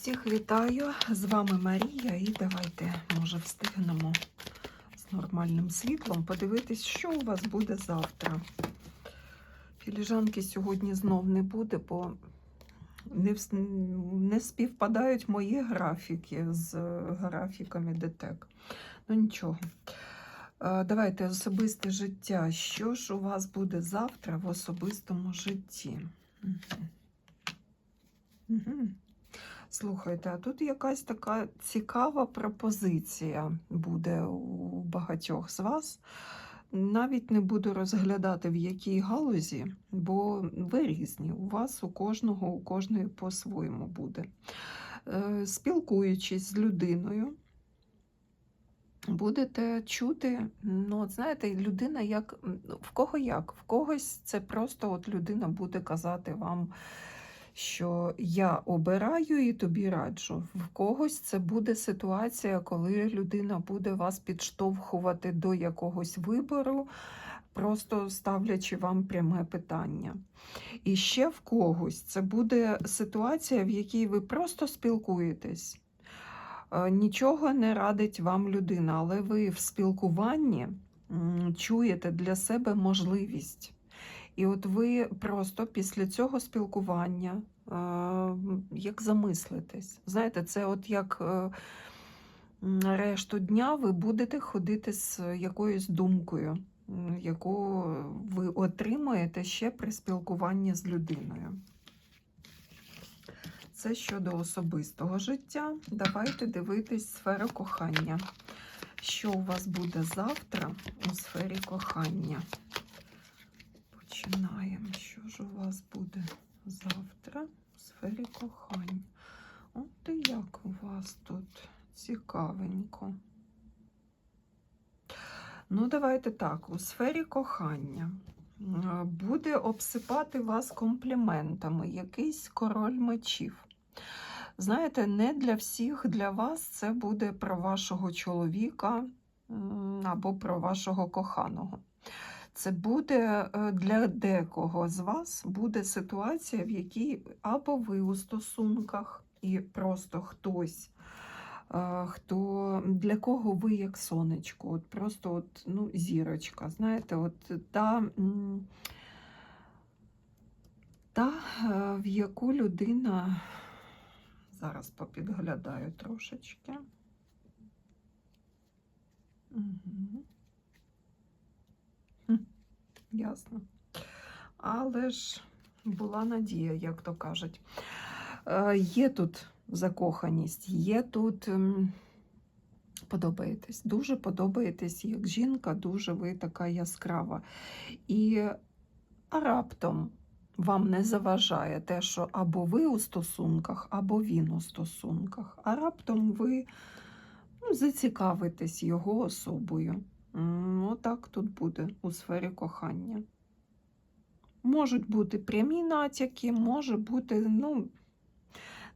Всіх вітаю! З вами Марія, і давайте, може, встигнемо з нормальним світлом подивитись, що у вас буде завтра. Філіжанки сьогодні знов не буде, бо не, не співпадають мої графіки з графіками ДТЕК. Ну нічого. Е, Давайте особисте життя. Що ж у вас буде завтра в особистому житті? Угу. Угу. Слухайте, а тут якась така цікава пропозиція буде у багатьох з вас. Навіть не буду розглядати в якій галузі, бо ви різні. У вас у кожного, у кожної по-своєму буде. Е, Спілкуючись з людиною, будете чути, ну, от знаєте, людина як в кого як, в когось це просто от людина буде казати вам що я обираю і тобі раджу. В когось це буде ситуація, коли людина буде вас підштовхувати до якогось вибору, просто ставлячи вам пряме питання. І ще в когось це буде ситуація, в якій ви просто спілкуєтесь. Е, Нічого не радить вам людина, але ви в спілкуванні чуєте для себе можливість. І от ви просто після цього спілкування е, як замислитесь. Знаєте, це от як е, решту дня ви будете ходити з якоюсь думкою, яку ви отримаєте ще при спілкуванні з людиною. Це щодо особистого життя. Давайте дивитись сферу кохання. Що у вас буде завтра у сфері кохання? Починаємо. Що ж у вас буде завтра у сфері кохання? От і як у вас тут цікавенько. Ну, давайте так, у сфері кохання буде обсипати вас компліментами якийсь король мечів. Знаєте, не для всіх для вас це буде про вашого чоловіка або про вашого коханого. Це буде е, для декого з вас буде ситуація, в якій або ви у стосунках, і просто хтось, е, хто для кого ви як сонечко, от просто от, ну, зірочка. Знаєте, от та, та, е, в яку людина зараз попідглядаю трошечки. Угу. Ясно. Але ж була надія, як то кажуть. Е, Є тут закоханість, є тут ем, подобаєтесь. Дуже подобаєтесь як жінка, дуже ви така яскрава. І а раптом вам не заважає те, що або ви у стосунках, або він у стосунках, а раптом ви ну, зацікавитесь його особою. Отак тут буде у сфері кохання. Можуть бути прямі натяки, може бути, ну,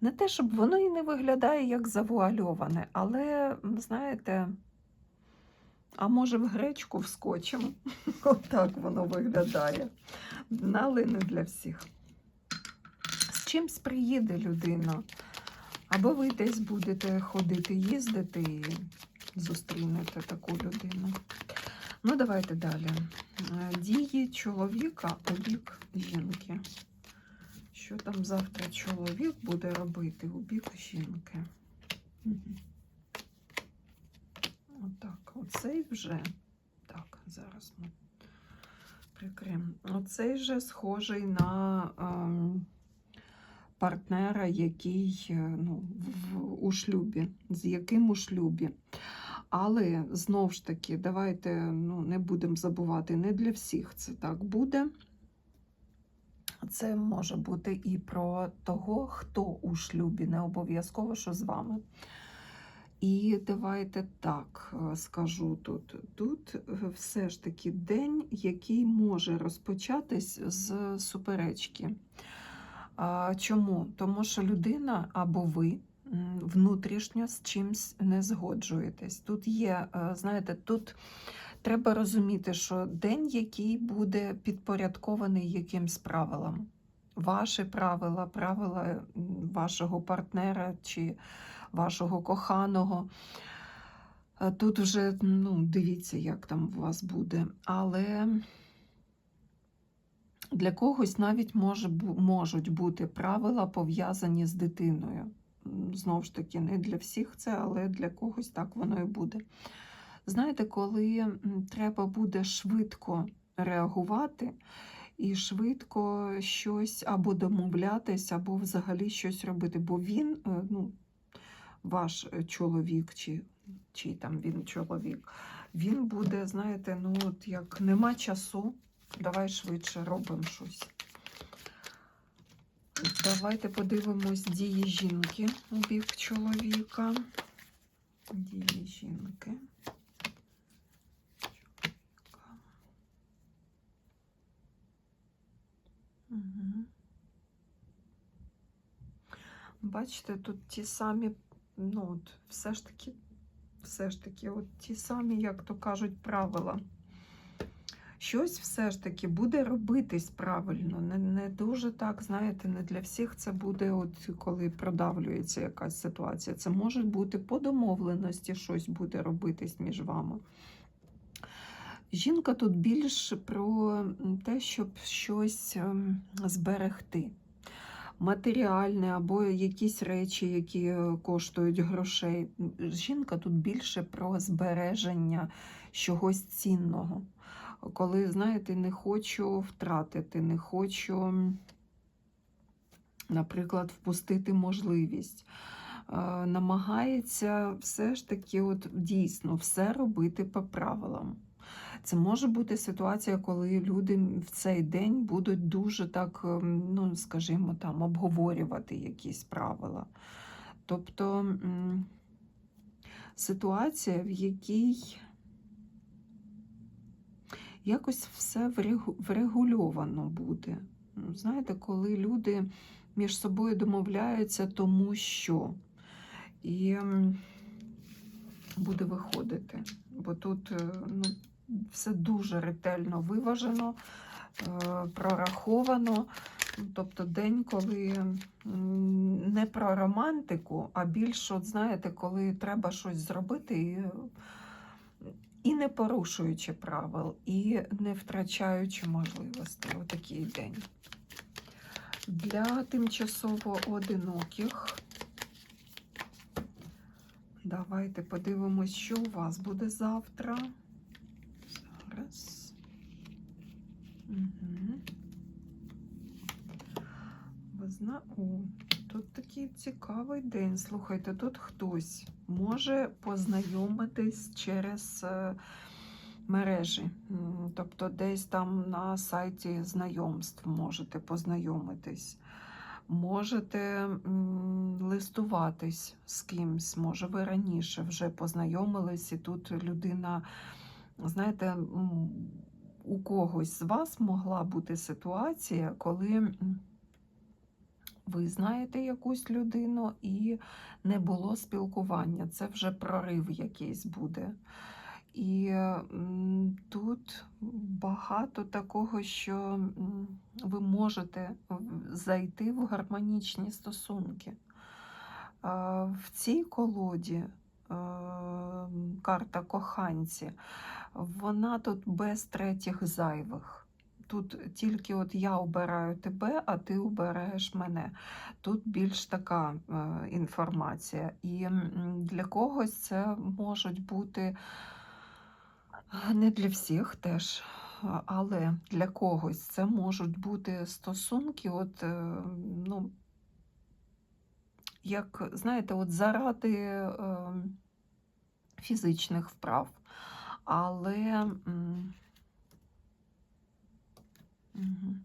не те, щоб воно і не виглядає як завуальоване, але, знаєте, а може в гречку вскочимо? Отак воно виглядає. Але для всіх. З чимсь приїде людина. Або ви десь будете ходити, їздити зустрінете таку людину. Ну, давайте далі. Е, Дії чоловіка у бік жінки. Що там завтра чоловік буде робити у бік жінки? Мгм. Отак, оцей вже. Так, зараз ми прикриємо. Оцей же схожий на ем, партнера, який е, ну, в, у шлюбі, з яким у шлюбі. Але знову ж таки, давайте ну, не будемо забувати, не для всіх це так буде. Це може бути і про того, хто у шлюбі, не обов'язково, що з вами. І давайте так е, скажу тут. Тут е, все ж таки день, який може розпочатись з суперечки. Чому? Тому що людина або ви внутрішньо з чимсь не згоджуєтесь. Тут є, е, знаєте, тут треба розуміти, що день, який буде підпорядкований якимсь правилам. ваші правила, правила вашого партнера чи вашого коханого. Е, Тут вже ну, дивіться, як там у вас буде. Але для когось навіть може, можуть бути правила пов'язані з дитиною. Знову ж таки, не для всіх це, але для когось так воно і буде. Знаєте, коли треба буде швидко реагувати і швидко щось або домовлятись, або взагалі щось робити, бо він, е, ну, ваш е, чоловік, чи, чи там він чоловік, він буде, знаєте, ну от як нема часу, давай швидше робимо щось. Давайте подивимось дії жінки у бік чоловіка. Дії жінки. Бачите, тут ті самі, ну от, все ж таки, все ж таки, от ті самі, як то кажуть, правила. Щось все ж таки буде робитись правильно. Не, не дуже так, знаєте, не для всіх це буде, от коли продавлюється якась ситуація. Це може бути по домовленості, щось буде робитись між вами. Жінка тут більш про те, щоб щось ем, зберегти. Матеріальне або якісь речі, які е, коштують грошей. Жінка тут більше про збереження чогось цінного. Коли, знаєте, не хочу втратити, не хочу, наприклад, впустити можливість. Е, Намагається все ж таки, от дійсно, все робити по правилам. Це може бути ситуація, коли люди в цей день будуть дуже так, ем, ну скажімо, там обговорювати якісь правила. Тобто ситуація, в якій якось все врегульовано буде. Ну, Знаєте, коли люди між собою домовляються, тому що і буде виходити. Бо тут е, ну, все дуже ретельно виважено, е, прораховано. Тобто день, коли не про романтику, а більш, от знаєте, коли треба щось зробити і, і не порушуючи правил, і не втрачаючи можливостей. Отакий день. Для тимчасово одиноких. Давайте подивимось, що у вас буде завтра. Зараз. Угу. Ви зна... О, тут такий цікавий день. Слухайте, тут хтось може познайомитись через е, мережі. Тобто десь там на сайті знайомств можете познайомитись. Можете листуватись з кимсь, може, ви раніше вже познайомились, і тут людина, знаєте, у когось з вас могла бути ситуація, коли ви знаєте якусь людину і не було спілкування. Це вже прорив якийсь буде. І тут багато такого, що ви можете зайти в гармонічні стосунки. В цій колоді карта коханці, вона тут без третіх зайвих. Тут тільки от я обираю тебе, а ти обираєш мене. Тут більш така е, інформація. І для когось це можуть бути не для всіх теж, але для когось це можуть бути стосунки, от, е, ну, як, знаєте, от заради е, фізичних вправ. Але. Мгм.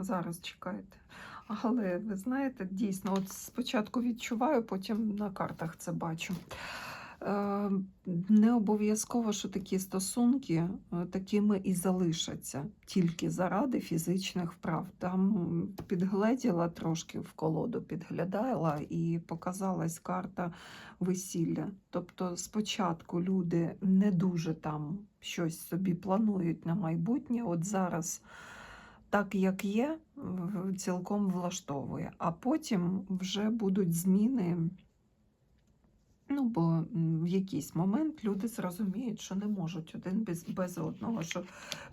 Зараз чекайте. Але ви знаєте, дійсно, от спочатку відчуваю, потім на картах це бачу. Е, Не обов'язково, що такі стосунки е, такими і залишаться тільки заради фізичних вправ. Там підгледіла трошки в колоду, підглядала і показалась карта весілля. Тобто спочатку люди не дуже там щось собі планують на майбутнє. От зараз так, як є, цілком влаштовує. А потім вже будуть зміни. Ну, бо в якийсь момент люди зрозуміють, що не можуть один без, без одного, що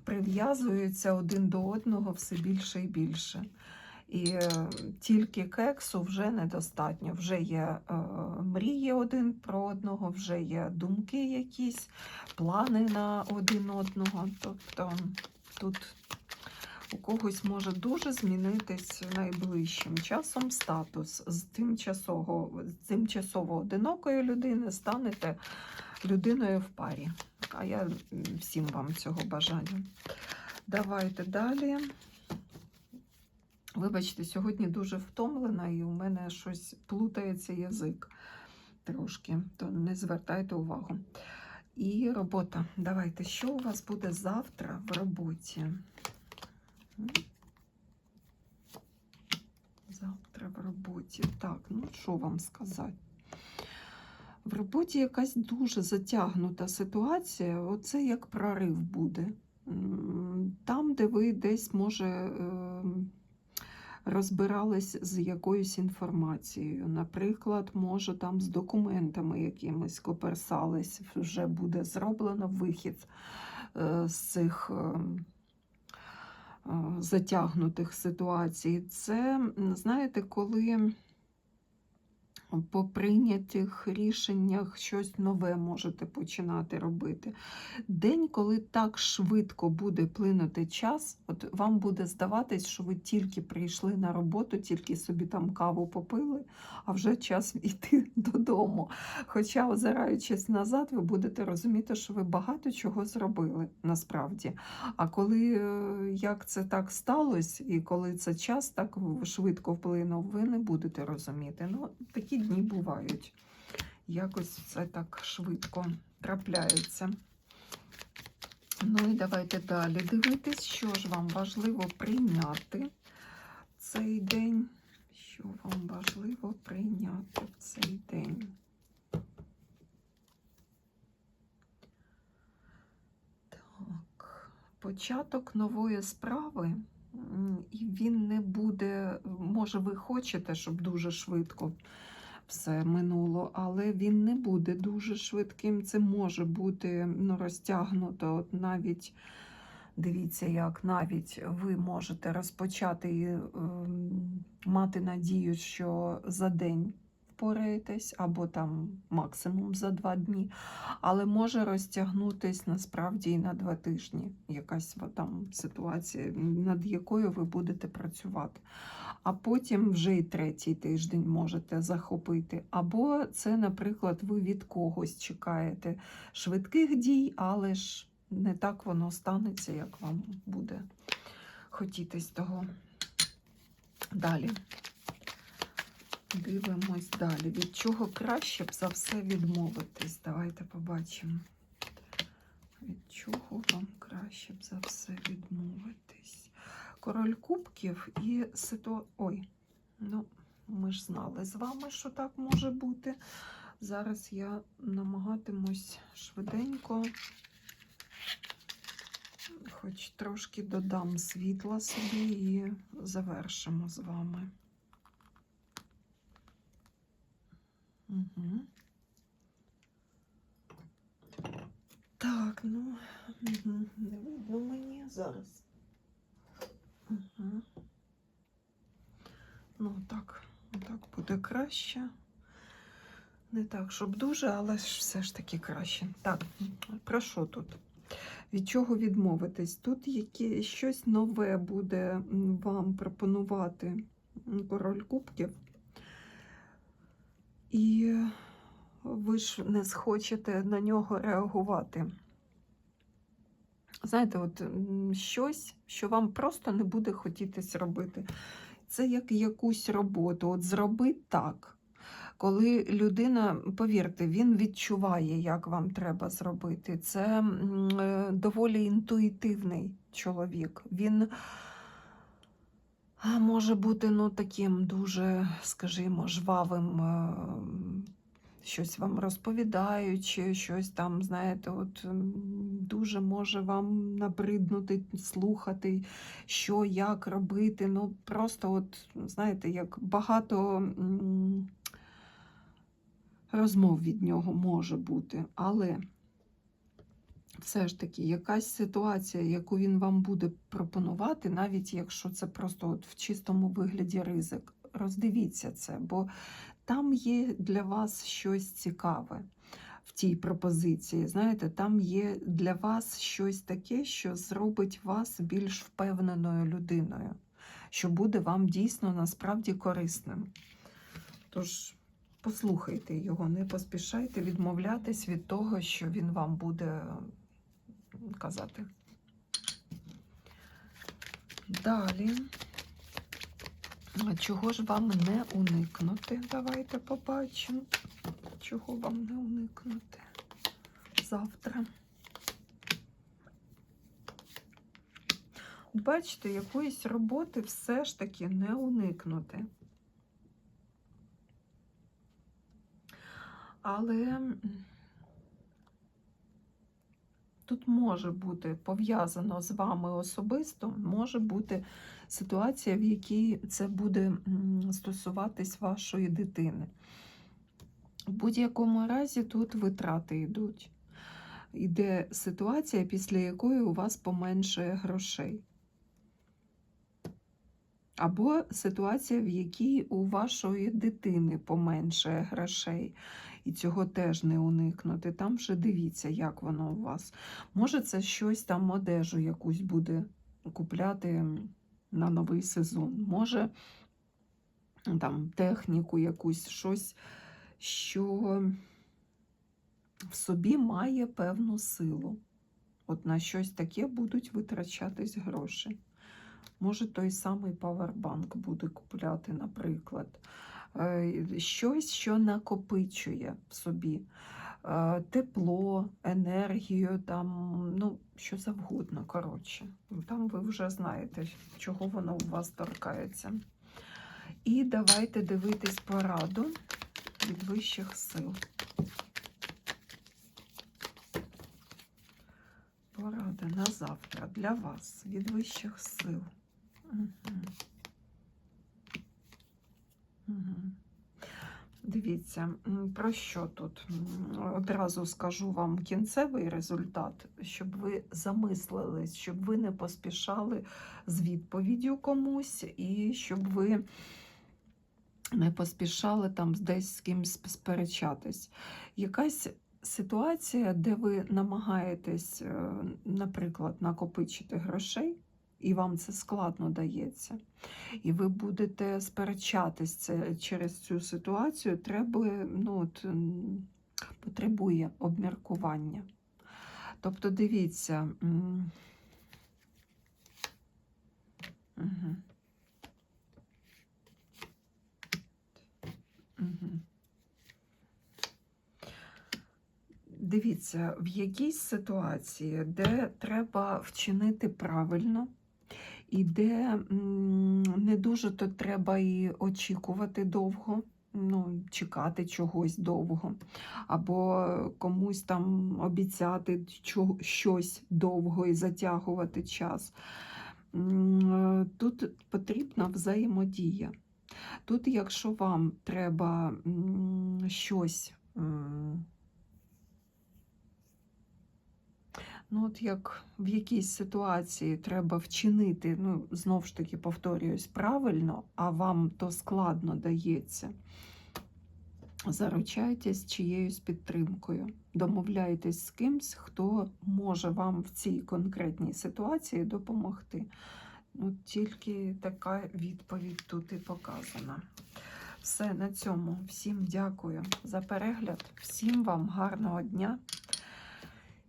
прив'язуються один до одного все більше і більше. І е, тільки кексу вже недостатньо. Вже є е, мрії один про одного, вже є думки якісь, плани на один одного. Тобто тут у когось може дуже змінитись найближчим часом статус з тимчасово, з тимчасово одинокої людини станете людиною в парі. А я всім вам цього бажаю. Давайте далі. Вибачте, сьогодні дуже втомлена, і у мене щось плутається язик трошки, то не звертайте увагу. І робота. Давайте, що у вас буде завтра в роботі? Завтра в роботі. Так, ну що вам сказати? В роботі якась дуже затягнута ситуація. Оце як прорив буде. Там, де ви десь, може, ем, розбирались з якоюсь інформацією. Наприклад, може, там з документами якимись коперсались, вже буде зроблено вихід е, з цих. Затягнутих ситуацій. Це, знаєте, коли по прийнятих рішеннях щось нове можете починати робити. День, коли так швидко буде плинути час, от вам буде здаватись, що ви тільки прийшли на роботу, тільки собі там каву попили, а вже час йти додому. Хоча, озираючись назад, ви будете розуміти, що ви багато чого зробили насправді. А коли е, як це так сталося, і коли це час так швидко вплинув, ви не будете розуміти. Ну, такі дні бувають. Якось це так швидко трапляється. Ну і давайте далі дивитись, що ж вам важливо прийняти цей день. Що вам важливо прийняти в цей день? Так, початок нової справи, і він не буде, може, ви хочете, щоб дуже швидко все минуло, але він не буде дуже швидким. Це може бути ну, розтягнуто. От навіть дивіться, як навіть ви можете розпочати і е, мати надію, що за день впораєтесь, або там максимум за два дні, але може розтягнутись насправді і на два тижні якась там ситуація, над якою ви будете працювати. А потім вже і третій тиждень можете захопити. Або це, наприклад, ви від когось чекаєте швидких дій, але ж не так воно станеться, як вам буде хотітись того. Далі. Дивимось далі. Від чого краще б за все відмовитись? Давайте побачимо. Від чого вам краще б за все відмовитись? Король кубків і ситуація. Ой, ну, ми ж знали з вами, що так може бути. Зараз я намагатимусь швиденько, хоч трошки додам світла собі і завершимо з вами. Угу. Так, ну, не видно мені зараз. Угу. Ну, так, так буде краще. Не так, щоб дуже, але ж все ж таки краще. Так, про що тут? Від чого відмовитись? Тут яке, щось нове буде вам пропонувати король кубків. І ви ж не схочете на нього реагувати. Знаєте, от щось, що вам просто не буде хотітись робити. Це як якусь роботу. От зроби так. Коли людина, повірте, він відчуває, як вам треба зробити. Це е, доволі інтуїтивний чоловік. Він може бути ну, таким дуже, скажімо, жвавим, щось вам розповідаючи, щось там, знаєте, от дуже може вам набриднути слухати, що, як робити. Ну, просто, от, знаєте, як багато розмов від нього може бути, але все ж таки якась ситуація, яку він вам буде пропонувати, навіть якщо це просто от в чистому вигляді ризик, роздивіться це, бо там є для вас щось цікаве в тій пропозиції. Знаєте, там є для вас щось таке, що зробить вас більш впевненою людиною, що буде вам дійсно насправді корисним. Тож, послухайте його, не поспішайте відмовлятись від того, що він вам буде казати. Далі. Чого ж вам не уникнути? Давайте побачимо. Чого вам не уникнути завтра. Бачите, якоїсь роботи все ж таки не уникнути. Але тут може бути пов'язано з вами особисто, може бути ситуація, в якій це буде стосуватись вашої дитини. В будь-якому разі тут витрати йдуть. Іде ситуація, після якої у вас поменшає грошей. Або ситуація, в якій у вашої дитини поменшає грошей. І цього теж не уникнути. Там вже дивіться, як воно у вас. Може, це щось там одежу якусь буде купляти на новий сезон. Може, там техніку якусь, щось, що в собі має певну силу. От на щось таке будуть витрачатись гроші. Може, той самий павербанк буде купляти, наприклад. Е, Щось, що накопичує в собі Е, тепло, енергію, там, ну, що завгодно, коротше. Там ви вже знаєте, чого воно у вас торкається. І давайте дивитись пораду від вищих сил. Порада на завтра для вас від вищих сил. Угу. Дивіться, про що тут? Одразу скажу вам кінцевий результат, щоб ви замислились, щоб ви не поспішали з відповіддю комусь, і щоб ви не поспішали там десь з кимось сперечатись. Якась ситуація, де ви намагаєтесь, е, наприклад, накопичити грошей, і вам це складно дається, і ви будете сперечатись це через цю ситуацію, треба, ну, от, потребує обміркування. Тобто, дивіться. Угу. Дивіться, в якійсь ситуації, де треба вчинити правильно, і де не дуже то треба і очікувати довго, ну, чекати чогось довго, або комусь там обіцяти щось довго і затягувати час. Е, Тут потрібна взаємодія. Тут, якщо вам треба щось. Ну, от як в якійсь ситуації треба вчинити, ну, знов ж таки повторююсь, правильно, а вам то складно дається. Заручайтесь чиєюсь підтримкою. Домовляйтесь з кимсь, хто може вам в цій конкретній ситуації допомогти. Ну, тільки така відповідь тут і показана. Все на цьому. Всім дякую за перегляд. Всім вам гарного дня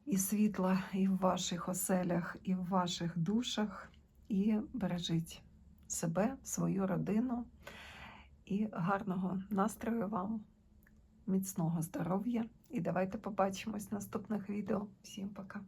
і світла і в ваших оселях, і в ваших душах. І бережіть себе, свою родину. І гарного настрою вам! міцного здоров'я і давайте побачимось в наступних відео. Всім пока!